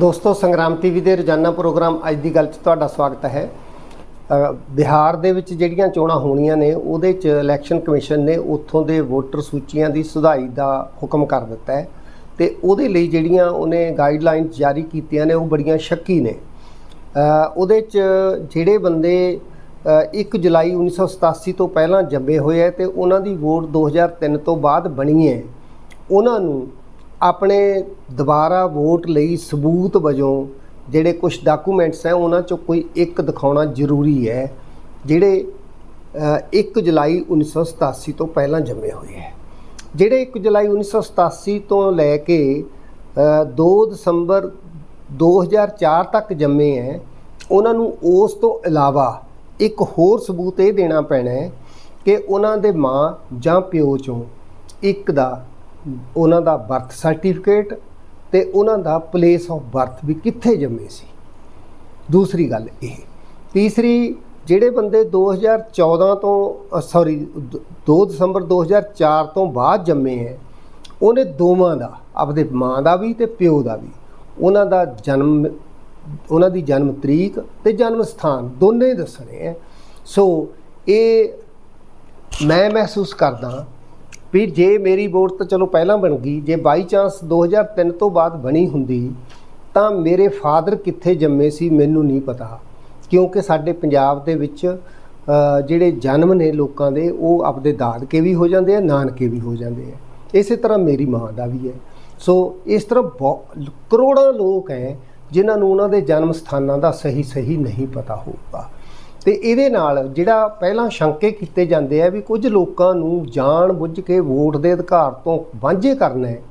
ਦੋਸਤੋ ਸੰਗਰਾਮ ਟੀਵੀ ਦੇ ਰੋਜ਼ਾਨਾ ਪ੍ਰੋਗਰਾਮ ਅੱਜ ਦੀ ਗੱਲ 'ਚ ਤੁਹਾਡਾ ਸਵਾਗਤ ਹੈ। ਬਿਹਾਰ ਦੇ ਵਿੱਚ ਜਿਹੜੀਆਂ ਚੋਣਾਂ ਹੋਣੀਆਂ ਨੇ ਉਹਦੇ 'ਚ ਇਲੈਕਸ਼ਨ ਕਮਿਸ਼ਨ ਨੇ ਉੱਥੋਂ ਦੇ ਵੋਟਰ ਸੂਚੀਆਂ ਦੀ ਸੁਧਾਈ ਦਾ ਹੁਕਮ ਕਰ ਦਿੱਤਾ ਹੈ ਤੇ ਉਹਦੇ ਲਈ ਜਿਹੜੀਆਂ ਉਹਨੇ ਗਾਈਡਲਾਈਨ ਜਾਰੀ ਕੀਤੀਆਂ ਨੇ ਉਹ ਬੜੀਆਂ ਸ਼ੱਕੀ ਨੇ। ਉਹਦੇ 'ਚ ਜਿਹੜੇ ਬੰਦੇ ਅ, 1 ਜੁਲਾਈ 1987 ਤੋਂ ਪਹਿਲਾਂ ਜੰਮੇ ਹੋਏ ਹੈ ਤੇ ਉਹਨਾਂ ਦੀ ਵੋਟ 2003 ਤੋਂ ਬਾਅਦ ਬਣੀ ਹੈ ਉਹਨਾਂ ਨੂੰ ਆਪਣੇ ਦੁਬਾਰਾ ਵੋਟ ਲਈ ਸਬੂਤ ਵਜੋਂ ਜਿਹੜੇ ਕੁਝ ਡਾਕੂਮੈਂਟਸ ਹੈ ਉਹਨਾਂ ਚੋਂ ਕੋਈ ਇੱਕ ਦਿਖਾਉਣਾ ਜ਼ਰੂਰੀ ਹੈ ਜਿਹੜੇ ਅ, 1 ਜੁਲਾਈ 1987 ਤੋਂ ਪਹਿਲਾਂ ਜੰਮੇ ਹੋਏ ਹੈ। ਜਿਹੜੇ 1 ਜੁਲਾਈ 1987 ਤੋਂ ਲੈ ਕੇ ਅ, 2 ਦਸੰਬਰ 2004 ਤੱਕ ਜੰਮੇ ਹੈ ਉਹਨਾਂ ਨੂੰ ਉਸ ਤੋਂ ਇਲਾਵਾ ਇੱਕ ਹੋਰ ਸਬੂਤ ਇਹ ਦੇਣਾ ਪੈਣਾ ਹੈ ਕਿ ਉਹਨਾਂ ਦੇ ਮਾਂ ਜਾਂ ਪਿਓ ਚੋਂ ਇੱਕ ਦਾ ਉਹਨਾਂ ਦਾ ਬਰਥ ਸਰਟੀਫਿਕੇਟ ਤੇ ਉਹਨਾਂ ਦਾ ਪਲੇਸ ਆਫ ਬਰਥ ਵੀ ਕਿੱਥੇ ਜੰਮੇ ਸੀ। ਦੂਸਰੀ ਗੱਲ ਇਹ। ਤੀਸਰੀ, ਜਿਹੜੇ ਬੰਦੇ 2014 ਤੋਂ ਸੌਰੀ 2 ਦਸੰਬਰ 2004 ਤੋਂ ਬਾਅਦ ਜੰਮੇ ਹੈ, ਉਹਨੇ ਦੋਵਾਂ ਦਾ, ਆਪਦੇ ਮਾਂ ਦਾ ਵੀ ਤੇ ਪਿਓ ਦਾ ਵੀ, ਉਹਨਾਂ ਦਾ ਜਨਮ, ਉਹਨਾਂ ਦੀ ਜਨਮ ਤਰੀਕ ਤੇ ਜਨਮ ਸਥਾਨ ਦੋਨੇ ਦੱਸਣੇ ਹੈ। ਸੋ ਇਹ ਮੈਂ ਮਹਿਸੂਸ ਕਰਦਾ ਵੀ ਜੇ ਮੇਰੀ ਵੋਟ ਤਾਂ ਚਲੋ ਪਹਿਲਾਂ ਬਣ ਗਈ, ਜੇ ਬਾਈ ਚਾਂਸ 2003 ਤੋਂ ਬਾਅਦ ਬਣੀ ਹੁੰਦੀ, ਤਾਂ ਮੇਰੇ ਫਾਦਰ ਕਿੱਥੇ ਜੰਮੇ ਸੀ ਮੈਨੂੰ ਨਹੀਂ ਪਤਾ। ਕਿਉਂਕਿ ਸਾਡੇ ਪੰਜਾਬ ਦੇ ਵਿੱਚ ਜਿਹੜੇ ਜਨਮ ਨੇ ਲੋਕਾਂ ਦੇ, ਉਹ ਆਪਦੇ ਦਾਦਕੇ ਵੀ ਹੋ ਜਾਂਦੇ ਆ, ਨਾਨਕੇ ਵੀ ਹੋ ਜਾਂਦੇ ਆ। ਇਸੇ ਤਰ੍ਹਾਂ ਮੇਰੀ ਮਾਂ ਦਾ ਵੀ ਹੈ। ਸੋ ਇਸ ਤਰ੍ਹਾਂ ਬਹੁ- ਕਰੋੜਾਂ ਲੋਕ ਹੈ, ਜਿਨ੍ਹਾਂ ਨੂੰ ਉਹਨਾਂ ਦੇ ਜਨਮ ਸਥਾਨਾਂ ਦਾ ਸਹੀ ਸਹੀ ਨਹੀਂ ਪਤਾ ਹੋਊਗਾ। ਤੇ ਇਹਦੇ ਨਾਲ ਜਿਹੜਾ ਪਹਿਲਾਂ ਸ਼ੰਕੇ ਕੀਤੇ ਜਾਂਦੇ ਆ ਵੀ ਕੁਝ ਲੋਕਾਂ ਨੂੰ ਜਾਣ ਬੁੱਝ ਕੇ ਵੋਟ ਦੇ ਅਧਿਕਾਰ ਤੋਂ ਵਾਂਝੇ ਕਰਨਾ ਹੈ।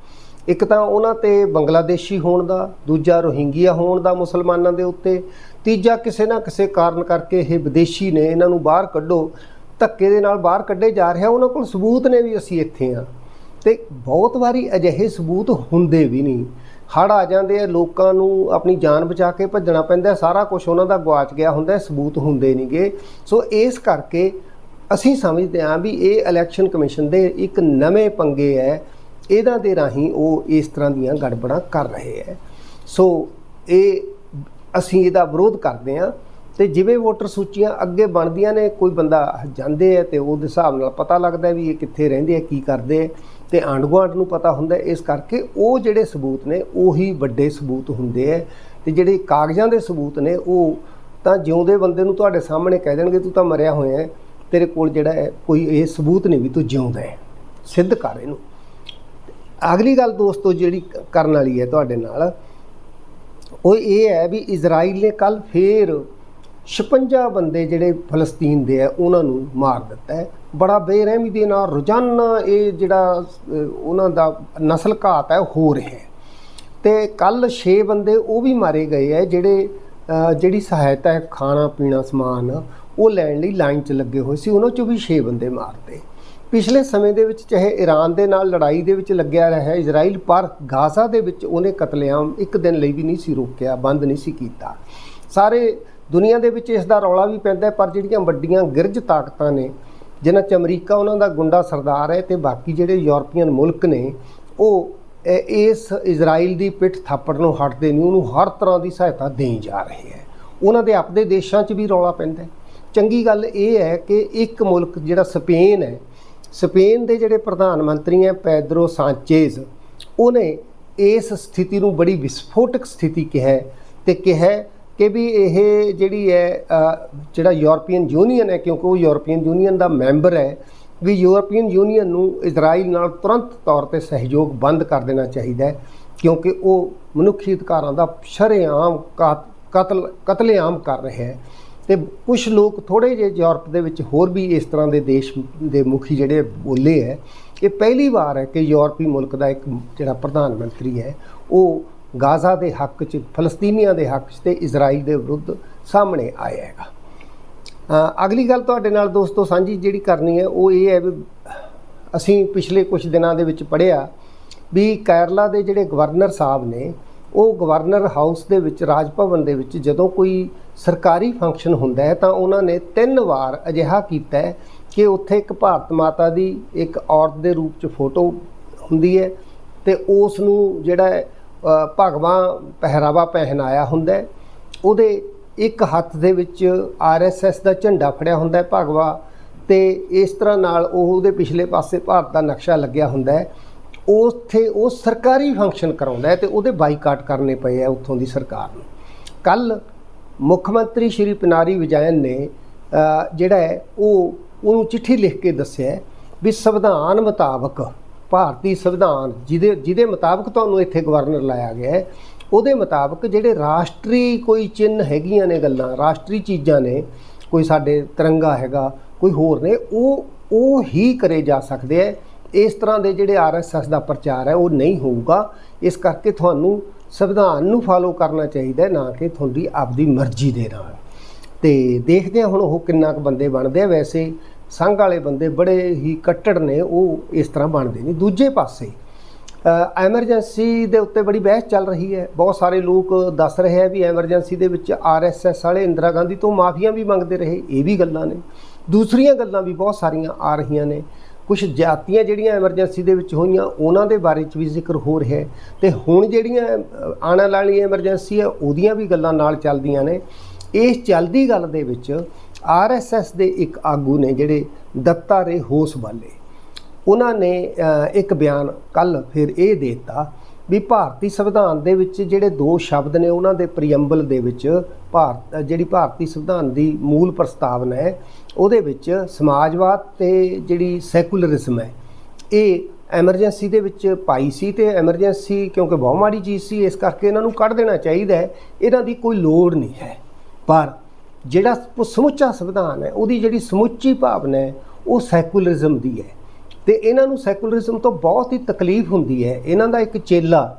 ਇੱਕ ਤਾਂ ਉਹਨਾਂ ਤੇ ਬੰਗਲਾਦੇਸ਼ੀ ਹੋਣ ਦਾ, ਦੂਜਾ ਰੋਹਿੰਗੀਆ ਹੋਣ ਦਾ ਮੁਸਲਮਾਨਾਂ ਦੇ ਉੱਤੇ, ਤੀਜਾ ਕਿਸੇ ਨਾ ਕਿਸੇ ਕਾਰਨ ਕਰਕੇ ਇਹ ਵਿਦੇਸ਼ੀ ਨੇ ਇਹਨਾਂ ਨੂੰ ਬਾਹਰ ਕੱਢੋ, ਧੱਕੇ ਦੇ ਨਾਲ ਬਾਹਰ ਕੱਢੇ ਜਾ ਰਿਹਾ, ਉਹਨਾਂ ਕੋਲ ਸਬੂਤ ਨੇ ਵੀ ਅਸੀਂ ਇੱਥੇ ਆ। ਤੇ ਬਹੁਤ ਵਾਰੀ ਅਜਿਹੇ ਸਬੂਤ ਹੁੰਦੇ ਵੀ ਨਹੀਂ। ਹੜ ਆ ਜਾਂਦੇ ਆ, ਲੋਕਾਂ ਨੂੰ ਆਪਣੀ ਜਾਨ ਬਚਾ ਕੇ ਭੱਜਣਾ ਪੈਂਦਾ, ਸਾਰਾ ਕੁਝ ਉਹਨਾਂ ਦਾ ਗਵਾਚ ਗਿਆ ਹੁੰਦਾ, ਸਬੂਤ ਹੁੰਦੇ ਨਹੀਂਗੇ ਸੋ ਇਸ ਕਰਕੇ ਅਸੀਂ ਸਮਝਦੇ ਹਾਂ ਵੀ ਇਹ ਇਲੈਕਸ਼ਨ ਕਮਿਸ਼ਨ ਦੇ ਇੱਕ ਨਵੇਂ ਪੰਗੇ ਹੈ ਇਹਨਾਂ ਦੇ ਰਾਹੀਂ ਉਹ ਇਸ ਤਰ੍ਹਾਂ ਦੀਆਂ ਗੜਬੜਾਂ ਕਰ ਰਹੇ ਹੈ। ਸੋ ਇਹ ਅਸੀਂ ਇਹਦਾ ਵਿਰੋਧ ਕਰਦੇ ਹਾਂ ਤੇ ਜਿਵੇਂ ਵੋਟਰ ਸੂਚੀਆਂ ਅੱਗੇ ਬਣਦੀਆਂ ਨੇ, ਕੋਈ ਬੰਦਾ ਜਾਂਦੇ ਹੈ ਤੇ ਉਹਦੇ ਹਿਸਾਬ ਨਾਲ ਪਤਾ ਲੱਗਦਾ ਵੀ ਇਹ ਕਿੱਥੇ ਰਹਿੰਦੇ ਆ ਕੀ ਕਰਦੇ ਆ ਤੇ ਆਂਢ ਗੁਆਂਢ ਨੂੰ ਪਤਾ ਹੁੰਦਾ ਇਸ ਕਰਕੇ ਉਹ ਜਿਹੜੇ ਸਬੂਤ ਨੇ, ਉਹੀ ਵੱਡੇ ਸਬੂਤ ਹੁੰਦੇ ਆ ਤੇ ਜਿਹੜੇ ਕਾਗਜ਼ਾਂ ਦੇ ਸਬੂਤ ਨੇ, ਉਹ ਤਾਂ ਜਿਉਂਦੇ ਬੰਦੇ ਨੂੰ ਤੁਹਾਡੇ ਸਾਹਮਣੇ ਕਹਿ ਦੇਣਗੇ, ਤੂੰ ਤਾਂ ਮਰਿਆ ਹੋਇਆ ਹੈ, ਤੇਰੇ ਕੋਲ ਜਿਹੜਾ ਹੈ, ਕੋਈ ਇਹ ਸਬੂਤ ਨਹੀਂ ਵੀ ਤੂੰ ਜਿਉਂਦਾ ਹੈ। ਸਿੱਧ ਕਰ ਇਹਨੂੰ। ਅਗਲੀ ਗੱਲ ਦੋਸਤੋ, ਜਿਹੜੀ ਕਰਨ ਵਾਲੀ ਹੈ ਤੁਹਾਡੇ ਨਾਲ, ਉਹ ਇਹ ਹੈ ਵੀ ਇਜ਼ਰਾਈਲ ਨੇ ਕੱਲ ਫੇਰ 56 ਬੰਦੇ ਜਿਹੜੇ ਫਲਸਤੀਨ ਦੇ ਆ, ਉਹਨਾਂ ਨੂੰ ਮਾਰ ਦਿੱਤਾ ਹੈ। ਬੜਾ ਬੇਰਹਿਮੀ ਦੇ ਨਾਲ ਰੋਜ਼ਾਨਾ ਇਹ ਜਿਹੜਾ ਉਹਨਾਂ ਦਾ ਨਸਲ ਘਾਤ ਹੈ ਹੋ ਰਿਹਾ ਹੈ। ਤੇ ਕੱਲ 6 ਬੰਦੇ ਉਹ ਵੀ ਮਾਰੇ ਗਏ ਹੈ, ਜਿਹੜੇ ਜਿਹੜੀ ਸਹਾਇਤਾ ਹੈ, ਖਾਣਾ, ਪੀਣਾ, ਸਮਾਨ, ਉਹ ਲੈਣ ਲਈ ਲਾਈਨ 'ਚ ਲੱਗੇ ਹੋਏ ਸੀ। ਉਹਨਾਂ 'ਚੋਂ ਵੀ 6 ਬੰਦੇ ਮਾਰਤੇ। ਪਿਛਲੇ ਸਮੇਂ ਦੇ ਵਿੱਚ ਚਾਹੇ ਈਰਾਨ ਦੇ ਨਾਲ ਲੜਾਈ ਦੇ ਵਿੱਚ ਲੱਗਿਆ ਰਿਹਾ, ਇਜ਼ਰਾਈਲ ਪਰ ਗਾਜ਼ਾ ਦੇ ਵਿੱਚ ਉਹਨੇ ਕਤਲੇਆਮ ਇੱਕ ਦਿਨ ਲਈ ਵੀ ਨਹੀਂ ਸੀ ਰੋਕਿਆ, ਬੰਦ ਨਹੀਂ ਸੀ ਕੀਤਾ। ਸਾਰੇ ਦੁਨੀਆ ਦੇ ਵਿੱਚ ਇਸ ਦਾ ਰੌਲਾ ਵੀ ਪੈਂਦਾ ਪਰ ਜਿਹੜੀਆਂ ਵੱਡੀਆਂ ਗਿਰਜ ਤਾਕਤਾਂ ਨੇ, ਜਿਨ੍ਹਾਂ 'ਚ ਅਮਰੀਕਾ ਉਹਨਾਂ ਦਾ ਗੁੰਡਾ ਸਰਦਾਰ ਹੈ ਤੇ ਬਾਕੀ ਜਿਹੜੇ ਯੂਰਪੀਅਨ ਮੁਲਕ ਨੇ, ਉਹ ਇਸ ਇਜ਼ਰਾਈਲ ਦੀ ਪਿੱਠ ਥਾਪੜ ਨੂੰ ਹਟਦੇ ਨਹੀਂ ਉਹਨੂੰ ਹਰ ਤਰ੍ਹਾਂ ਦੀ ਸਹਾਇਤਾ ਦੇਈ ਜਾ ਰਹੀ ਹੈ। ਉਹਨਾਂ ਦੇ ਆਪਦੇ ਦੇਸ਼ਾਂ 'ਚ ਵੀ ਰੌਲਾ ਪੈਂਦਾ ਚੰਗੀ ਗੱਲ ਇਹ ਹੈ ਕਿ ਇੱਕ ਮੁਲਕ ਜਿਹੜਾ ਸਪੇਨ ਹੈ, ਸਪੇਨ ਦੇ ਜਿਹੜੇ ਪ੍ਰਧਾਨ ਮੰਤਰੀ ਹੈ, ਪੈਦਰੋ ਸਾਂਚੇਜ਼, ਉਹਨੇ ਇਸ ਸਥਿਤੀ ਨੂੰ ਬੜੀ ਵਿਸਫੋਟਕ ਸਥਿਤੀ ਕਿਹਾ ਹੈ ਤੇ ਕਿਹਾ ਕਿ ਵੀ ਇਹ ਜਿਹੜੀ ਹੈ ਜਿਹੜਾ ਯੂਰਪੀਅਨ ਯੂਨੀਅਨ ਹੈ, ਕਿਉਂਕਿ ਉਹ ਯੂਰਪੀਅਨ ਯੂਨੀਅਨ ਦਾ ਮੈਂਬਰ ਹੈ, ਵੀ ਯੂਰਪੀਅਨ ਯੂਨੀਅਨ ਨੂੰ ਇਜ਼ਰਾਈਲ ਨਾਲ ਤੁਰੰਤ ਤੌਰ ਤੇ ਸਹਿਯੋਗ ਬੰਦ ਕਰ ਦੇਣਾ ਚਾਹੀਦਾ ਹੈ, ਕਿਉਂਕਿ ਉਹ ਮਨੁੱਖੀ ਅਧਿਕਾਰਾਂ ਦਾ ਸ਼ਰੇਆਮ ਕਾਤ- ਕਤਲ, ਕਤਲੇਆਮ ਕਰ ਰਿਹਾ ਹੈ। ਤੇ ਕੁਝ ਲੋਕ ਥੋੜੇ ਜਿਹੇ ਯੂਰਪ ਦੇ ਵਿੱਚ ਹੋਰ ਵੀ ਇਸ ਤਰ੍ਹਾਂ ਦੇ ਦੇਸ਼ ਦੇ ਮੁਖੀ ਜਿਹੜੇ ਬੋਲੇ ਹੈ, ਇਹ ਪਹਿਲੀ ਵਾਰ ਹੈ ਕਿ ਯੂਰਪੀ ਮੁਲਕ ਦਾ ਇੱਕ ਜਿਹੜਾ ਪ੍ਰਧਾਨ ਮੰਤਰੀ ਹੈ, ਉਹ ਗਾਜ਼ਾ ਦੇ ਹੱਕ 'ਚ, ਫਲਸਤੀਨੀਆਂ ਦੇ ਹੱਕ 'ਚ ਤੇ ਇਜ਼ਰਾਈਲ ਦੇ ਵਿਰੁੱਧ ਸਾਹਮਣੇ ਆਇਆ ਹੈਗਾ। ਅਗਲੀ ਗੱਲ ਤੁਹਾਡੇ ਨਾਲ ਦੋਸਤੋ ਸਾਂਝੀ ਜਿਹੜੀ ਕਰਨੀ ਹੈ, ਉਹ ਇਹ ਹੈ ਵੀ ਅਸੀਂ ਪਿਛਲੇ ਕੁਝ ਦਿਨਾਂ ਦੇ ਵਿੱਚ ਪੜ੍ਹਿਆ ਵੀ ਕੇਰਲਾ ਦੇ ਜਿਹੜੇ ਗਵਰਨਰ ਸਾਹਿਬ ਨੇ, ਉਹ ਗਵਰਨਰ ਹਾਊਸ ਦੇ ਵਿੱਚ ਰਾਜ ਭਵਨ ਦੇ ਵਿੱਚ ਜਦੋਂ ਕੋਈ ਸਰਕਾਰੀ ਫੰਕਸ਼ਨ ਹੁੰਦਾ ਹੈ ਤਾਂ ਉਹਨਾਂ ਨੇ ਤਿੰਨ ਵਾਰ ਅਜਿਹਾ ਕੀਤਾ ਕਿ ਉੱਥੇ ਇੱਕ ਭਾਰਤ ਮਾਤਾ ਦੀ ਇੱਕ ਔਰਤ ਦੇ ਰੂਪ 'ਚ ਫੋਟੋ ਹੁੰਦੀ ਹੈ ਤੇ ਉਸ ਨੂੰ ਜਿਹੜਾ ਭਗਵਾ ਪਹਿਰਾਵਾ ਪਹਿਨਾਇਆ ਹੁੰਦਾ ਉਹਦੇ ਇੱਕ ਹੱਥ ਦੇ ਵਿੱਚ ਆਰਐਸਐਸ ਦਾ ਝੰਡਾ ਫੜਿਆ ਹੁੰਦਾ ਹੈ ਭਗਵਾ ਤੇ ਇਸ ਤਰ੍ਹਾਂ ਨਾਲ ਉਹ ਉਹਦੇ ਪਿਛਲੇ ਪਾਸੇ ਭਾਰਤ ਦਾ ਨਕਸ਼ਾ ਲੱਗਿਆ ਹੁੰਦਾ ਹੈ। ਉੱਥੇ ਉਹ ਸਰਕਾਰੀ ਫੰਕਸ਼ਨ ਕਰਾਉਂਦਾ ਹੈ ਤੇ ਉਹਦੇ ਬਾਈਕਾਟ ਕਰਨੇ ਪਏ ਆ ਉੱਥੋਂ ਦੀ ਸਰਕਾਰ ਨੂੰ। ਕੱਲ ਮੁੱਖ ਮੰਤਰੀ ਸ਼੍ਰੀ ਪਿਨਾਰੀ ਵਿਜੈਨ ਨੇ ਜਿਹੜਾ ਹੈ, ਉਹ ਉਹਨੂੰ ਚਿੱਠੀ ਲਿਖ ਕੇ ਦੱਸਿਆ ਵੀ ਸੰਵਿਧਾਨ ਮੁਤਾਬਕ ਭਾਰਤੀ ਸੰਵਿਧਾਨ ਜਿਹਦੇ ਜਿਹਦੇ ਮੁਤਾਬਕ ਤੁਹਾਨੂੰ ਇੱਥੇ ਗਵਰਨਰ ਲਾਇਆ ਗਿਆ ਹੈ, ਉਹਦੇ ਮੁਤਾਬਕ ਜਿਹੜੇ ਰਾਸ਼ਟਰੀ ਕੋਈ ਚਿੰਨ੍ਹ ਹੈਗੀਆਂ ਨੇ ਗੱਲਾਂ, ਰਾਸ਼ਟਰੀ ਚੀਜ਼ਾਂ ਨੇ, ਕੋਈ ਸਾਡੇ ਤਿਰੰਗਾ ਹੈਗਾ, ਕੋਈ ਹੋਰ ਨੇ, ਉਹ ਉਹ ਹੀ ਕਰੇ ਜਾ ਸਕਦੇ ਹੈ। ਇਸ ਤਰ੍ਹਾਂ ਦੇ ਜਿਹੜੇ ਆਰਐਸਐਸ ਦਾ ਪ੍ਰਚਾਰ ਹੈ, ਉਹ ਨਹੀਂ ਹੋਊਗਾ। ਇਸ ਕਰਕੇ ਤੁਹਾਨੂੰ ਸੰਵਿਧਾਨ ਨੂੰ ਫਾਲੋ ਕਰਨਾ ਚਾਹੀਦਾ ਨਾ ਕਿ ਤੁਹਾਡੀ ਆਪਦੀ ਮਰਜ਼ੀ ਦੇ ਨਾਲ। ਤੇ ਦੇਖਦੇ ਹਾਂ ਹੁਣ ਉਹ ਕਿੰਨਾ ਕੁ ਬੰਦੇ ਬਣਦੇ ਆ। ਵੈਸੇ ਸੰਘ ਵਾਲੇ ਬੰਦੇ ਬੜੇ ਹੀ ਕੱਟੜ ਨੇ ਉਹ ਇਸ ਤਰ੍ਹਾਂ ਬਣਦੇ ਨੇ। ਦੂਜੇ ਪਾਸੇ ਐਮਰਜੈਂਸੀ ਦੇ ਉੱਤੇ ਬੜੀ ਬਹਿਸ ਚੱਲ ਰਹੀ ਹੈ। ਬਹੁਤ ਸਾਰੇ ਲੋਕ ਦੱਸ ਰਹੇ ਆ ਵੀ ਐਮਰਜੈਂਸੀ ਦੇ ਵਿੱਚ ਆਰਐਸਐਸ ਵਾਲੇ ਇੰਦਰਾ ਗਾਂਧੀ ਤੋਂ ਮਾਫੀਆਂ ਵੀ ਮੰਗਦੇ ਰਹੇ ਇਹ ਵੀ ਗੱਲਾਂ ਨੇ। ਦੂਸਰੀਆਂ ਗੱਲਾਂ ਵੀ ਬਹੁਤ ਸਾਰੀਆਂ ਆ ਰਹੀਆਂ ਨੇ। ਕੁਝ ਜਾਤੀਆਂ ਜਿਹੜੀਆਂ ਐਮਰਜੈਂਸੀ ਦੇ ਵਿੱਚ ਹੋਈਆਂ ਉਹਨਾਂ ਦੇ ਬਾਰੇ ਚ ਵੀ ਜ਼ਿਕਰ ਹੋ ਰਿਹਾ ਹੈ। ਤੇ ਹੁਣ ਜਿਹੜੀਆਂ ਅ, ਆਉਣ ਵਾਲੀ ਐਮਰਜੈਂਸੀ ਹੈ ਉਹਦੀਆਂ ਵੀ ਗੱਲਾਂ ਨਾਲ ਚੱਲਦੀਆਂ ਨੇ। ਇਸ ਚੱਲਦੀ ਗੱਲ ਦੇ ਵਿੱਚ ਆਰਐਸਐਸ ਦੇ ਇੱਕ ਆਗੂ ਨੇ ਜਿਹੜੇ ਦੱਤਾ ਰੇ ਹੋਸ ਵਾਲੇ, ਉਹਨਾਂ ਨੇ ਇੱਕ ਬਿਆਨ ਕੱਲ ਫਿਰ ਇਹ ਦੇ ਦਿੱਤਾ ਵੀ ਭਾਰਤੀ ਸੰਵਿਧਾਨ ਦੇ ਵਿੱਚ ਜਿਹੜੇ ਦੋ ਸ਼ਬਦ ਨੇ ਉਹਨਾਂ ਦੇ ਪ੍ਰੀਐਮਬਲ ਦੇ ਵਿੱਚ ਭਾਰਤ ਜਿਹੜੀ ਭਾਰਤੀ ਸੰਵਿਧਾਨ ਦੀ ਮੂਲ ਪ੍ਰਸਤਾਵਨਾ ਹੈ, ਉਹਦੇ ਵਿੱਚ ਸਮਾਜਵਾਦ ਤੇ ਜਿਹੜੀ ਸੈਕੂਲਰਿਜ਼ਮ ਹੈ, ਇਹ ਐਮਰਜੈਂਸੀ ਦੇ ਵਿੱਚ ਪਾਈ ਸੀ ਤੇ ਐਮਰਜੈਂਸੀ ਕਿਉਂਕਿ ਬਹੁਤ ਚੀਜ਼ ਸੀ, ਇਸ ਕਰਕੇ ਇਹਨਾਂ ਨੂੰ ਕੱਢ ਦੇਣਾ ਚਾਹੀਦਾ ਹੈ, ਇਹਨਾਂ ਦੀ ਕੋਈ ਲੋੜ ਨਹੀਂ ਹੈ। ਪਰ ਜਿਹੜਾ ਸ- ਸਮੁੱਚਾ ਸੰਵਿਧਾਨ ਹੈ, ਉਹਦੀ ਜਿਹੜੀ ਸਮੁੱਚੀ ਭਾਵਨਾ ਹੈ, ਉਹ ਸੈਕੂਲਰਿਜ਼ਮ ਦੀ ਹੈ। ਤੇ ਇਹਨਾਂ ਨੂੰ ਸੈਕੂਲਰਿਜ਼ਮ ਤੋਂ ਬਹੁਤ ਹੀ ਤਕਲੀਫ ਹੁੰਦੀ ਹੈ। ਇਹਨਾਂ ਦਾ ਇੱਕ ਚੇਲਾ,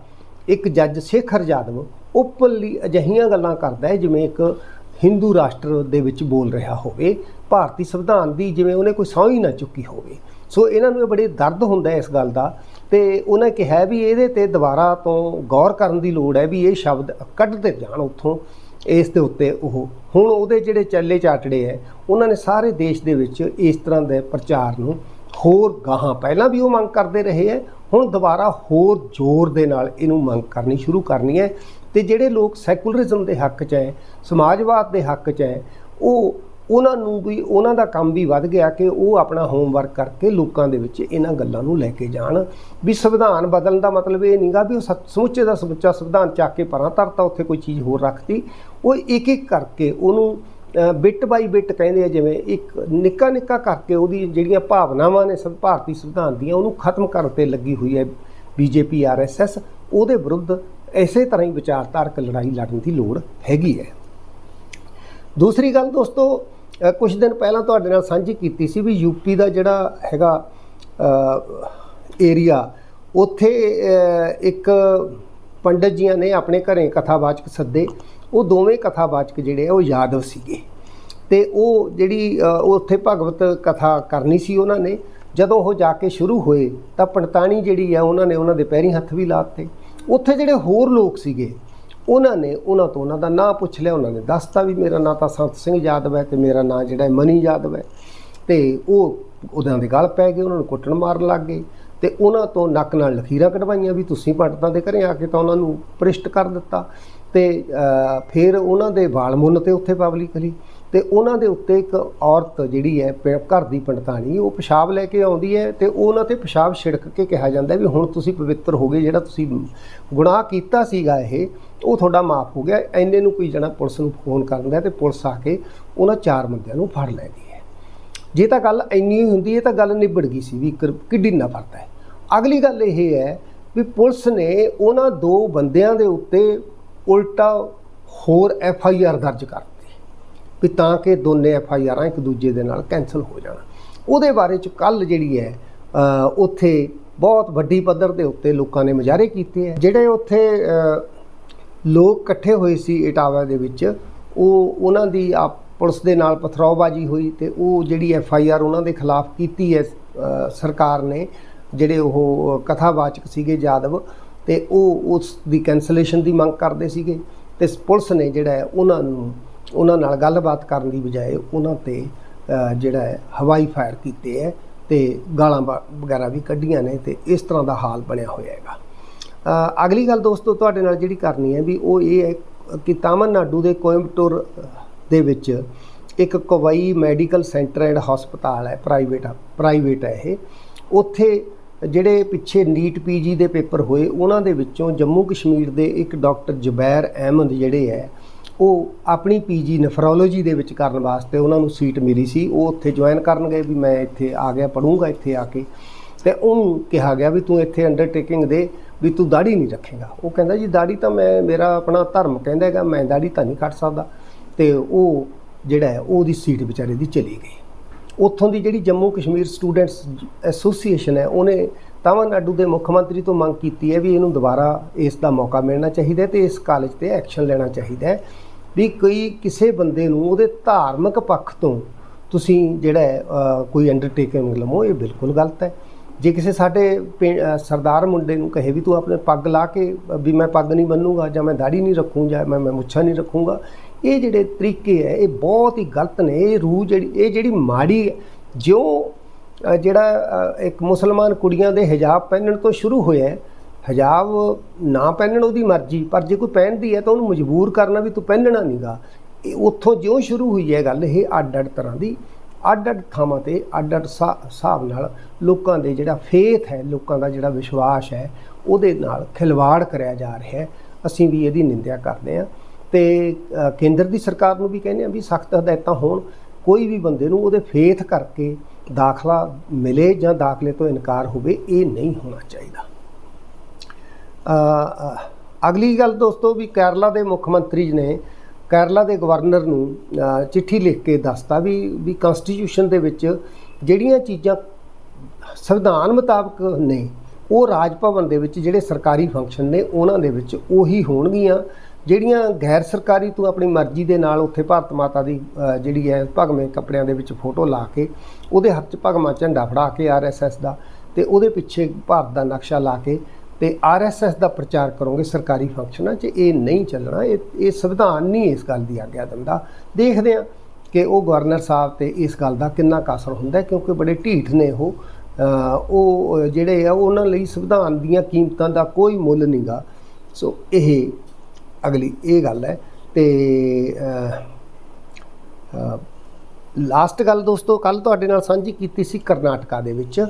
ਇੱਕ ਜੱਜ ਸ਼ੇਖਰ ਜਾਦਵ ਓਪਨਲੀ ਅਜਿਹੀਆਂ ਗੱਲਾਂ ਕਰਦਾ ਹੈ, ਜਿਵੇਂ ਇੱਕ ਹਿੰਦੂ ਰਾਸ਼ਟਰ ਦੇ ਵਿੱਚ ਬੋਲ ਰਿਹਾ ਹੋਵੇ, ਭਾਰਤੀ ਸੰਵਿਧਾਨ ਦੀ ਜਿਵੇਂ ਉਹਨੇ ਕੋਈ ਸਹੁੰ ਹੀ ਨਾ ਚੁੱਕੀ ਹੋਵੇ। ਸੋ ਇਹਨਾਂ ਨੂੰ ਇਹ ਬੜੇ ਦਰਦ ਹੁੰਦਾ ਇਸ ਗੱਲ ਦਾ। ਤੇ ਉਹਨਾਂ ਕਿਹਾ ਵੀ ਇਹਦੇ ਤੇ ਦੁਬਾਰਾ ਤੋਂ ਗੌਰ ਕਰਨ ਦੀ ਲੋੜ ਹੈ ਵੀ ਇਹ ਸ਼ਬਦ ਕੱਢਦੇ ਜਾਣ ਉੱਥੋਂ। ਇਸ ਦੇ ਉੱਤੇ ਉਹ, ਹੁਣ ਉਹਦੇ ਜਿਹੜੇ ਚੱਲੇ ਚਾਟੜੇ ਹੈ, ਉਹਨਾਂ ਨੇ ਸਾਰੇ ਦੇਸ਼ ਦੇ ਵਿੱਚ ਇਸ ਤਰ੍ਹਾਂ ਦੇ ਪ੍ਰਚਾਰ ਨੂੰ ਹੋਰ ਗਾਹਾਂ, ਪਹਿਲਾਂ ਵੀ ਉਹ ਮੰਗ ਕਰਦੇ ਰਹੇ ਹੈ, ਹੁਣ ਦੁਬਾਰਾ ਹੋਰ ਜ਼ੋਰ ਦੇ ਨਾਲ ਇਹਨੂੰ ਮੰਗ ਕਰਨੀ ਸ਼ੁਰੂ ਕਰਨੀ ਹੈ। ਤੇ ਜਿਹੜੇ ਲੋਕ ਸੈਕੂਲਰਿਜ਼ਮ ਦੇ ਹੱਕ 'ਚ ਹੈ, ਸਮਾਜਵਾਦ ਦੇ ਹੱਕ 'ਚ ਹੈ, ਉਹ ਉਹਨਾਂ ਨੂੰ ਵੀ, ਉਹਨਾਂ ਦਾ ਕੰਮ ਵੀ ਵੱਧ ਗਿਆ ਕਿ ਉਹ ਆਪਣਾ ਹੋਮਵਰਕ ਕਰਕੇ ਲੋਕਾਂ ਦੇ ਵਿੱਚ ਇਹਨਾਂ ਗੱਲਾਂ ਨੂੰ ਲੈ ਕੇ ਜਾਣ। ਵੀ ਸੰਵਿਧਾਨ ਬਦਲਣ ਦਾ ਮਤਲਬ ਇਹ ਨਹੀਂਗਾ ਵੀ ਉਹ ਸੱਚ- ਸਮੁੱਚੇ ਦਾ ਸਮੁੱਚਾ ਸੰਵਿਧਾਨ ਚੱਕ ਕੇ ਪਰਾਂ ਧਰਤਾ, ਉੱਥੇ ਕੋਈ ਚੀਜ਼ ਹੋਰ ਰੱਖਤੀ। ਉਹ ਇੱਕ ਇੱਕ ਕਰਕੇ ਉਹਨੂੰ ਬਿੱਟ ਬਾਈ ਬਿੱਟ ਕਹਿੰਦੇ ਆ ਜਿਵੇਂ ਇੱਕ ਨਿੱਕਾ ਨਿੱਕਾ ਕਰਕੇ ਉਹਦੀ ਜਿਹੜੀਆਂ ਭਾਵਨਾਵਾਂ ਨੇ ਸਭ ਭਾਰਤੀ ਸੰਵਿਧਾਨ ਦੀਆਂ, ਉਹਨੂੰ ਖਤਮ ਕਰਨ ਤੇ ਲੱਗੀ ਹੋਈ ਹੈ ਬੀਜੇਪੀ ਆਰਐਸਐਸ ਉਹਦੇ ਵਿਰੁੱਧ ਐਸੇ ਤਰ੍ਹਾਂ ਹੀ ਵਿਚਾਰਧਾਰਕ ਲੜਾਈ ਲੜਨ ਦੀ ਲੋੜ ਹੈਗੀ ਹੈ। ਦੂਸਰੀ ਗੱਲ ਦੋਸਤੋ ਕੁਝ ਦਿਨ ਪਹਿਲਾਂ ਤੁਹਾਡੇ ਨਾਲ ਸਾਂਝੀ ਕੀਤੀ ਸੀ ਵੀ ਯੂਪੀ ਦਾ ਜਿਹੜਾ ਹੈਗਾ ਏਰੀਆ, ਉੱਥੇ ਇੱਕ ਪੰਡਤ ਜੀਆਂ ਨੇ ਆਪਣੇ ਘਰੇ ਕਥਾਵਾਚਕ ਸੱਦੇ। ਉਹ ਦੋਵੇਂ ਕਥਾਵਾਚਕ ਜਿਹੜੇ ਆ, ਉਹ ਯਾਦਵ ਸੀਗੇ। ਤੇ ਉਹ ਜਿਹੜੀ ਉਹ ਉੱਥੇ ਭਗਵਤ ਕਥਾ ਕਰਨੀ ਸੀ ਉਹਨਾਂ ਨੇ। ਜਦੋਂ ਉਹ ਜਾ ਕੇ ਸ਼ੁਰੂ ਹੋਏ, ਤਾਂ ਪੰਡਤਾਣੀ ਜਿਹੜੀ ਆ, ਉਹਨਾਂ ਨੇ ਉਹਨਾਂ ਦੇ ਪੈਰੀਂ ਹੱਥ ਵੀ ਲਾਤੇ ਉੱਥੇ ਜਿਹੜੇ ਹੋਰ ਲੋਕ ਸੀਗੇ ਉਹਨਾਂ ਨੇ ਉਹਨਾਂ ਤੋਂ ਉਹਨਾਂ ਦਾ ਨਾਂ ਪੁੱਛ ਲਿਆ, ਉਹਨਾਂ ਨੇ ਦੱਸਤਾ ਵੀ ਮੇਰਾ ਨਾਂ ਤਾਂ ਸੰਤ ਸਿੰਘ ਯਾਦਵ ਹੈ ਤੇ ਮੇਰਾ ਨਾਂ ਜਿਹੜਾ ਮਨੀ ਯਾਦਵ ਹੈ। ਤੇ ਉਹ ਉਹਨਾਂ ਦੇ ਗਲ ਪੈ ਗਏ, ਉਹਨਾਂ ਨੂੰ ਕੁੱਟਣ ਮਾਰਨ ਲੱਗ ਗਏ ਤੇ ਉਹਨਾਂ ਤੋਂ ਨੱਕ ਨਾਲ ਲਖੀਰਾਂ ਕਢਵਾਈਆਂ ਵੀ ਤੁਸੀਂ ਪੰਡਤਾਂ ਦੇ ਘਰੇ ਆ ਕੇ ਤਾਂ ਉਹਨਾਂ ਨੂੰ ਪ੍ਰਿਸ਼ਟ ਕਰ ਦਿੱਤਾ ਤੇ ਫਿਰ ਉਹਨਾਂ ਦੇ ਵਾਲ ਮੁੰਨ ਤੇ ਉੱਥੇ ਪਬਲਿਕਲੀ ਤੇ ਉਹਨਾਂ ਦੇ ਉੱਤੇ ਇੱਕ ਔਰਤ ਜਿਹੜੀ ਹੈ, ਪ- ਘਰ ਦੀ ਪੰਡਤਾਣੀ, ਉਹ ਪਿਸ਼ਾਬ ਲੈ ਕੇ ਆਉਂਦੀ ਹੈ ਤੇ ਉਹ ਉਹਨਾਂ ਤੇ ਪਿਸ਼ਾਬ ਛਿੜਕ ਕੇ ਕਿਹਾ ਜਾਂਦਾ ਵੀ ਹੁਣ ਤੁਸੀਂ ਪਵਿੱਤਰ ਹੋ ਗਏ, ਜਿਹੜਾ ਤੁਸੀਂ ਗੁਨਾਹ ਕੀਤਾ ਸੀਗਾ ਇਹ, ਉਹ ਤੁਹਾਡਾ ਮਾਫ ਹੋ ਗਿਆ। ਐਨੇ ਨੂੰ ਕੋਈ ਜਣਾ ਪੁਲਿਸ ਨੂੰ ਫੋਨ ਕਰਦਾ ਹੈ ਤੇ ਪੁਲਿਸ ਆ ਕੇ ਉਹਨਾਂ ਚਾਰ ਬੰਦਿਆਂ ਨੂੰ ਫੜ ਲੈਂਦੀ ਹੈ। ਜੇ ਤਾਂ ਗੱਲ ਇੰਨੀ ਹੁੰਦੀ ਹੈ ਤਾਂ ਗੱਲ ਨਿਬੜ ਗਈ ਸੀ ਵੀ ਕਰ- ਕਿੱਡੀ ਨਫ਼ਰਤ ਹੈ। ਅਗਲੀ ਗੱਲ ਇਹ ਹੈ ਵੀ ਪੁਲਿਸ ਨੇ ਉਹਨਾਂ ਦੋ ਬੰਦਿਆਂ ਦੇ ਉੱਤੇ ਉਲਟਾ ਹੋਰ ਐਫ ਆਈ ਆਰ ਦਰਜ ਕਰ ਵੀ ਤਾਂ ਕਿ ਦੋਨੇ ਐਫ ਆਈ ਆਰਾਂ ਇੱਕ ਦੂਜੇ ਦੇ ਨਾਲ ਕੈਨਸਲ ਹੋ ਜਾਣ। ਉਹਦੇ ਬਾਰੇ ਚ ਕੱਲ ਜਿਹੜੀ ਹੈ ਉੱਥੇ ਬਹੁਤ ਵੱਡੀ ਪੱਧਰ ਦੇ ਉੱਤੇ ਲੋਕਾਂ ਨੇ ਮੁਜ਼ਾਹਰੇ ਕੀਤੇ ਹੈ। ਜਿਹੜੇ ਉੱਥੇ ਲੋਕ ਇਕੱਠੇ ਹੋਏ ਸੀ ਇਟਾਵਾ ਦੇ ਵਿੱਚ, ਉਹ ਉਹਨਾਂ ਦੀ ਆਪ ਪੁਲਿਸ ਦੇ ਨਾਲ ਪਥਰਾਓਬਾਜੀ ਹੋਈ ਤੇ ਉਹ ਜਿਹੜੀ ਐਫ ਆਈ ਆਰ ਉਹਨਾਂ ਦੇ ਖਿਲਾਫ ਕੀਤੀ ਹੈ ਸਰਕਾਰ ਨੇ, ਜਿਹੜੇ ਉਹ ਕਥਾਵਾਚਕ ਸੀਗੇ ਜਾਦਵ ਤੇ ਉਹ ਉਸ ਦੀ ਕੈਂਸਲੇਸ਼ਨ ਦੀ ਮੰਗ ਕਰਦੇ ਸੀਗੇ। ਤੇ ਪੁਲਿਸ ਨੇ ਜਿਹੜਾ ਉਹਨਾਂ ਨੂੰ ਉਹਨਾਂ ਨਾਲ ਗੱਲਬਾਤ ਕਰਨ ਦੀ ਬਜਾਏ ਉਹਨਾਂ ਤੇ ਜਿਹੜਾ ਹੈ, ਹਵਾਈ ਫਾਇਰ ਕੀਤੇ ਹੈ ਤੇ ਗਾਲਾਂ ਵਾ- ਵਗੈਰਾ ਵੀ ਕੱਢੀਆਂ ਨੇ ਤੇ ਇਸ ਤਰ੍ਹਾਂ ਦਾ ਹਾਲ ਬਣਿਆ ਹੋਇਆ ਹੈਗਾ। ਅਗਲੀ ਗੱਲ ਦੋਸਤੋ ਤੁਹਾਡੇ ਨਾਲ ਜਿਹੜੀ ਕਰਨੀ ਹੈ ਵੀ ਉਹ ਇਹ ਹੈ ਕਿ ਤਾਮਿਲਨਾਡੂ ਦੇ ਕੋਇੰਬਟੂਰ ਦੇ ਵਿੱਚ ਇੱਕ ਕਵਾਈ ਮੈਡੀਕਲ ਸੈਂਟਰ ਐਂਡ ਹਸਪਤਾਲ ਹੈ, ਪ੍ਰਾਈਵੇਟ ਪ੍ਰਾਈਵੇਟ ਹੈ ਇਹ। ਉੱਥੇ ਜਿਹੜੇ ਪਿੱਛੇ ਨੀਟ ਪੀਜੀ ਦੇ ਪੇਪਰ ਹੋਏ, ਉਹਨਾਂ ਦੇ ਵਿੱਚੋਂ ਜੰਮੂ ਕਸ਼ਮੀਰ ਦੇ ਇੱਕ ਡਾਕਟਰ ਜ਼ੁਬੈਰ ਅਹਿਮਦ ਜਿਹੜੇ ਹੈ ਉਹ ਆਪਣੀ ਪੀਜੀ ਨਫਰੋਲੋਜੀ ਦੇ ਵਿੱਚ ਕਰਨ ਵਾਸਤੇ ਉਹਨਾਂ ਨੂੰ ਸੀਟ ਮਿਲੀ ਸੀ। ਉਹ ਉੱਥੇ ਜੁਆਇਨ ਕਰਨ ਗਏ ਵੀ ਮੈਂ ਇੱਥੇ ਆ ਗਿਆ ਪੜੂੰਗਾ ਇੱਥੇ ਆ ਕੇ। ਤੇ ਉਹਨੂੰ ਕਿਹਾ ਗਿਆ ਵੀ ਤੂੰ ਇੱਥੇ ਅੰਡਰਟੇਕਿੰਗ ਦੇ ਵੀ ਤੂੰ ਦਾੜੀ ਨਹੀਂ ਰੱਖੇਗਾ। ਉਹ ਕਹਿੰਦਾ ਜੀ ਦਾੜੀ ਤਾਂ ਮੈਂ, ਮੇਰਾ ਆਪਣਾ ਧਰਮ ਕਹਿੰਦਾ ਹੈਗਾ, ਮੈਂ ਦਾੜੀ ਤਾਂ ਨਹੀਂ ਕੱਟ ਸਕਦਾ। ਤੇ ਉਹ ਜਿਹੜਾ ਉਹਦੀ ਸੀਟ ਵਿਚਾਰੇ ਦੀ ਚਲੀ ਗਈ। ਉੱਥੋਂ ਦੀ ਜਿਹੜੀ ਜੰਮੂ ਕਸ਼ਮੀਰ ਸਟੂਡੈਂਟਸ ਐਸੋਸੀਏਸ਼ਨ ਹੈ, ਉਹਨੇ ਤਾਮਿਲਨਾਡੂ ਦੇ ਮੁੱਖ ਮੰਤਰੀ ਤੋਂ ਮੰਗ ਕੀਤੀ ਹੈ ਵੀ ਇਹਨੂੰ ਦੁਬਾਰਾ ਇਸ ਦਾ ਮੌਕਾ ਮਿਲਣਾ ਚਾਹੀਦਾ ਹੈ ਤੇ ਇਸ ਕਾਲਜ ਤੇ ਐਕਸ਼ਨ ਲੈਣਾ ਚਾਹੀਦਾ ਹੈ। ਵੀ ਕੋਈ ਕਿਸੇ ਬੰਦੇ ਨੂੰ ਉਹਦੇ ਧਾਰਮਿਕ ਪੱਖ ਤੋਂ ਤੁਸੀਂ ਜਿਹੜਾ ਹੈ, ਕੋਈ ਅੰਡਰਟੇਕਿੰਗ ਲਵੋ ਇਹ ਬਿਲਕੁਲ ਗਲਤ ਹੈ। ਜੇ ਕਿਸੇ ਸਾਡੇ ਪਿੰ- ਸਰਦਾਰ ਮੁੰਡੇ ਨੂੰ ਕਹੇ ਵੀ ਤੂੰ ਆਪਣੇ ਪੱਗ ਲਾ ਕੇ ਵੀ ਮੈਂ ਪੱਗ ਨਹੀਂ ਬੰਨੂਗਾ ਜਾਂ ਮੈਂ ਦਾੜੀ ਨਹੀਂ ਰੱਖੂੰ ਜਾਂ ਮੈਂ ਮੈਂ ਮੁੱਛਾਂ ਨਹੀਂ ਰੱਖੂੰਗਾ ਇਹ ਜਿਹੜੇ ਤਰੀਕੇ ਹੈ ਇਹ ਬਹੁਤ ਹੀ ਗਲਤ ਨੇ। ਇਹ ਰੂਹ ਜਿਹੜੀ ਇਹ ਜਿਹੜੀ ਮਾੜੀ ਹੈ, ਜੋ ਜਿਹੜਾ ਇੱਕ ਮੁਸਲਮਾਨ ਕੁੜੀਆਂ ਦੇ ਹਿਜਾਬ ਪਹਿਨਣ ਤੋਂ ਸ਼ੁਰੂ ਹੋਇਆ ਹਜ਼ਾਬ ਨਾ ਪਹਿਨਣ ਉਹਦੀ ਮਰਜ਼ੀ, ਪਰ ਜੇ ਕੋਈ ਪਹਿਨਦੀ ਹੈ ਤਾਂ ਉਹਨੂੰ ਮਜਬੂਰ ਕਰਨਾ ਵੀ ਤੂੰ ਪਹਿਨਣਾ ਨਹੀਂਗਾ ਇਹ ਉੱਥੋਂ ਜਿਉਂ ਸ਼ੁਰੂ ਹੋਈ ਹੈ ਗੱਲ, ਇਹ ਅੱਡ ਅੱਡ ਤਰ੍ਹਾਂ ਦੀ ਅੱਡ ਅੱਡ ਥਾਵਾਂ ਤੇ ਅੱਡ ਅੱਡ ਸਾ- ਹਿਸਾਬ ਨਾਲ ਲੋਕਾਂ ਦੇ ਜਿਹੜਾ ਫੇਥ ਹੈ, ਲੋਕਾਂ ਦਾ ਜਿਹੜਾ ਵਿਸ਼ਵਾਸ ਹੈ, ਉਹਦੇ ਨਾਲ ਖਿਲਵਾੜ ਕਰਿਆ ਜਾ ਰਿਹਾ ਹੈ। ਅਸੀਂ ਵੀ ਇਹਦੀ ਨਿੰਦਿਆ ਕਰਦੇ ਹਾਂ ਤੇ ਕੇਂਦਰ ਦੀ ਸਰਕਾਰ ਨੂੰ ਵੀ ਕਹਿੰਦੇ ਆ ਵੀ ਸਖਤ ਹਦਾਇਤਾਂ ਹੋਣ, ਕੋਈ ਵੀ ਬੰਦੇ ਨੂੰ ਉਹਦੇ ਫੇਥ ਕਰਕੇ ਦਾਖਲਾ ਮਿਲੇ ਜਾਂ ਦਾਖਲੇ ਤੋਂ ਇਨਕਾਰ ਹੋਵੇ, ਇਹ ਨਹੀਂ ਹੋਣਾ ਚਾਹੀਦਾ। ਅਗਲੀ ਗੱਲ ਦੋਸਤੋ ਵੀ ਕੇਰਲਾ ਦੇ ਮੁੱਖ ਮੰਤਰੀ ਜੀ ਨੇ ਕੇਰਲਾ ਦੇ ਗਵਰਨਰ ਨੂੰ ਚਿੱਠੀ ਲਿਖ ਕੇ ਦੱਸਤਾ ਵੀ ਵੀ ਕਨਸਟੀਟਿਊਸ਼ਨ ਦੇ ਵਿੱਚ ਜਿਹੜੀਆਂ ਚੀਜ਼ਾਂ ਸੰਵਿਧਾਨ ਮੁਤਾਬਕ ਨੇ, ਉਹ ਰਾਜ ਭਵਨ ਦੇ ਵਿੱਚ ਜਿਹੜੇ ਸਰਕਾਰੀ ਫੰਕਸ਼ਨ ਨੇ, ਉਹਨਾਂ ਦੇ ਵਿੱਚ ਉਹੀ ਹੋਣਗੀਆਂ। ਜਿਹੜੀਆਂ ਗੈਰ ਸਰਕਾਰੀ ਤੂੰ ਆਪਣੀ ਮਰਜ਼ੀ ਦੇ ਨਾਲ ਉੱਥੇ ਭਾਰਤ ਮਾਤਾ ਦੀ ਜਿਹੜੀ ਹੈ, ਭਗਵੇਂ ਕੱਪੜਿਆਂ ਦੇ ਵਿੱਚ ਫੋਟੋ ਲਾ ਕੇ, ਉਹਦੇ ਹੱਥ 'ਚ ਭਗਵਾਂ ਝੰਡਾ ਫੜਾ ਕੇ ਆਰਐਸਐਸ ਦਾ ਤੇ ਉਹਦੇ ਪਿੱਛੇ ਭਾਰਤ ਦਾ ਨਕਸ਼ਾ ਲਾ ਕੇ ਤੇ ਆਰਐਸਐਸ ਦਾ ਪ੍ਰਚਾਰ ਕਰੋਗੇ ਸਰਕਾਰੀ ਫੰਕਸ਼ਨਾਂ 'ਚ, ਇਹ ਨਹੀਂ ਚੱਲਣਾ। ਇਹ ਇਹ ਸੰਵਿਧਾਨ ਨਹੀਂ ਇਸ ਗੱਲ ਦੀ ਆਗਿਆ ਦਿੰਦਾ। ਦੇਖਦੇ ਹਾਂ ਕਿ ਉਹ ਗਵਰਨਰ ਸਾਹਿਬ ਤੇ ਇਸ ਗੱਲ ਦਾ ਕਿੰਨਾ ਕੁ ਅਸਰ ਹੁੰਦਾ ਕਿਉਂਕਿ ਬੜੇ ਢੀਠ ਨੇ ਉਹ। ਉਹ ਜਿਹੜੇ ਆ ਉਹਨਾਂ ਲਈ ਸੰਵਿਧਾਨ ਦੀਆਂ ਕੀਮਤਾਂ ਦਾ ਕੋਈ ਮੁੱਲ ਨਹੀਂਗਾ ਸੋ ਇਹ ਅਗਲੀ, ਇਹ ਗੱਲ ਹੈ। ਤੇ ਲਾਸਟ ਗੱਲ ਦੋਸਤੋ ਕੱਲ ਤੁਹਾਡੇ ਨਾਲ ਸਾਂਝੀ ਕੀਤੀ ਸੀ ਕਰਨਾਟਕਾ ਦੇ ਵਿੱਚ।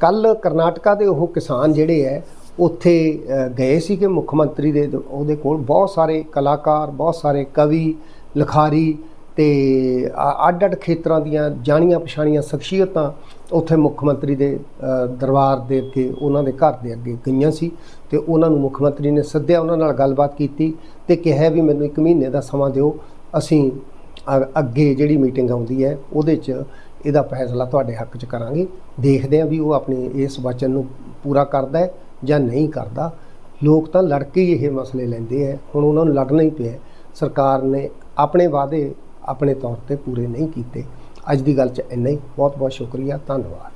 ਕੱਲ ਕਰਨਾਟਕਾ ਦੇ ਉਹ ਕਿਸਾਨ ਜਿਹੜੇ ਹੈ ਉੱਥੇ ਗਏ ਸੀ ਕਿ ਮੁੱਖ ਮੰਤਰੀ ਦੇ ਉਹਦੇ ਕੋਲ ਬਹੁਤ ਸਾਰੇ ਕਲਾਕਾਰ, ਬਹੁਤ ਸਾਰੇ ਕਵੀ, ਲਿਖਾਰੀ ਤੇ ਅੱਡ-ਅੱਡ ਖੇਤਰਾਂ ਦੀਆਂ ਜਾਣੀਆਂ ਪਛਾਣੀਆਂ ਸ਼ਖਸੀਅਤਾਂ ਉੱਥੇ ਮੁੱਖ ਮੰਤਰੀ ਦੇ ਦਰਬਾਰ ਦੇ ਅੱਗੇ, ਉਹਨਾਂ ਦੇ ਘਰ ਦੇ ਅੱਗੇ ਗਈਆਂ ਸੀ ਤੇ ਉਹਨਾਂ ਨੂੰ ਮੁੱਖ ਮੰਤਰੀ ਨੇ ਸੱਦਿਆ, ਉਹਨਾਂ ਨਾਲ ਗੱਲਬਾਤ ਕੀਤੀ ਤੇ ਕਿਹਾ ਵੀ ਮੈਨੂੰ ਇੱਕ ਮਹੀਨੇ ਦਾ ਸਮਾਂ ਦਿਓ, ਅਸੀਂ ਅੱਗੇ ਜਿਹੜੀ ਮੀਟਿੰਗ ਆਉਂਦੀ ਹੈ, ਉਹਦੇ 'ਚ ਇਹਦਾ ਫੈਸਲਾ ਤੁਹਾਡੇ ਹੱਕ 'ਚ ਕਰਾਂਗੇ। ਦੇਖਦੇ ਹਾਂ ਵੀ ਉਹ ਆਪਣੇ ਇਸ ਵਚਨ ਨੂੰ ਪੂਰਾ ਕਰਦਾ ਹੈ ਜਾਂ ਨਹੀਂ ਕਰਦਾ, ਲੋਕ ਤਾਂ ਲੜ ਕੇ ਹੀ ਇਹ ਮਸਲੇ ਲੈਂਦੇ ਹੈ ਹੁਣ ਉਹਨਾਂ ਨੂੰ ਲੜਨਾ ਹੀ ਪਿਆ ਸਰਕਾਰ ਨੇ ਆਪਣੇ ਵਾਅਦੇ ਆਪਣੇ ਤੌਰ ਤੇ ਪੂਰੇ ਨਹੀਂ ਕੀਤੇ। ਅੱਜ ਦੀ ਗੱਲ 'ਚ ਇੰਨਾ ਹੀ। ਬਹੁਤ ਬਹੁਤ ਸ਼ੁਕਰੀਆ। ਧੰਨਵਾਦ।